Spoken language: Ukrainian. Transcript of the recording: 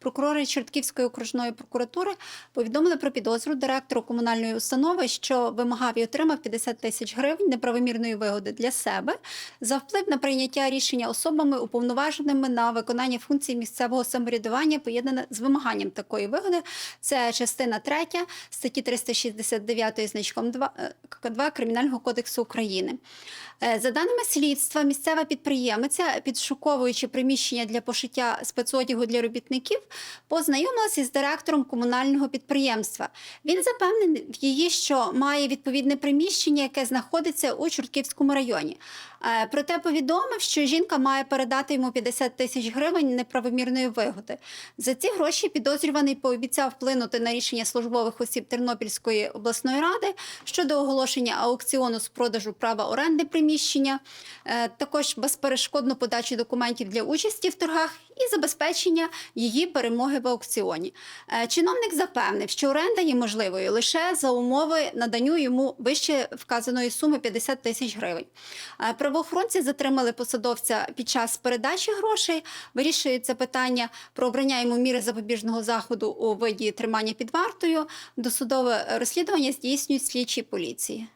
прокурори Чортківської окружної прокуратури повідомили про підозру директору комунальної установи, що вимагав і отримав 50 тисяч гривень неправомірної вигоди для себе за вплив на прийняття рішення особами, уповноваженими на виконання функцій місцевого самоврядування, поєднане з вимаганням такої вигоди. Це частина 3 статті 369 значком 2, е, К2 Кримінального кодексу України. Е, За даними слідства, місцева підприємиця, підшуковуючи приміщення для пошиття спецодягу для робітників, познайомилася з директором комунального підприємства. Він запевнив її, що має відповідне приміщення, яке знаходиться у Чортківському районі. Е, Проте повідомив, що жінка має передати йому 50 тисяч гривень неправомірної вигоди. За ці гроші підозрюваний пообіцяв вплинути на рішення службових осіб Тернопільської обласної ради щодо оголошення аукціону з продажу права оренди приміщення, е, також безперешкодну подачу документів для участі в торгах і забезпечення її перемоги в аукціоні. Е, Чиновник запевнив, що оренда є можливою лише за умови наданню йому вище вказаної суми 50 тисяч гривень. Е, Правоохоронці затримали посадовця під час передачі грошей. Вирішується питання про обрання йому міри запобіжного заходу у виді тримання під вартою. Досудове розслідування здійснюють слідчі поліції.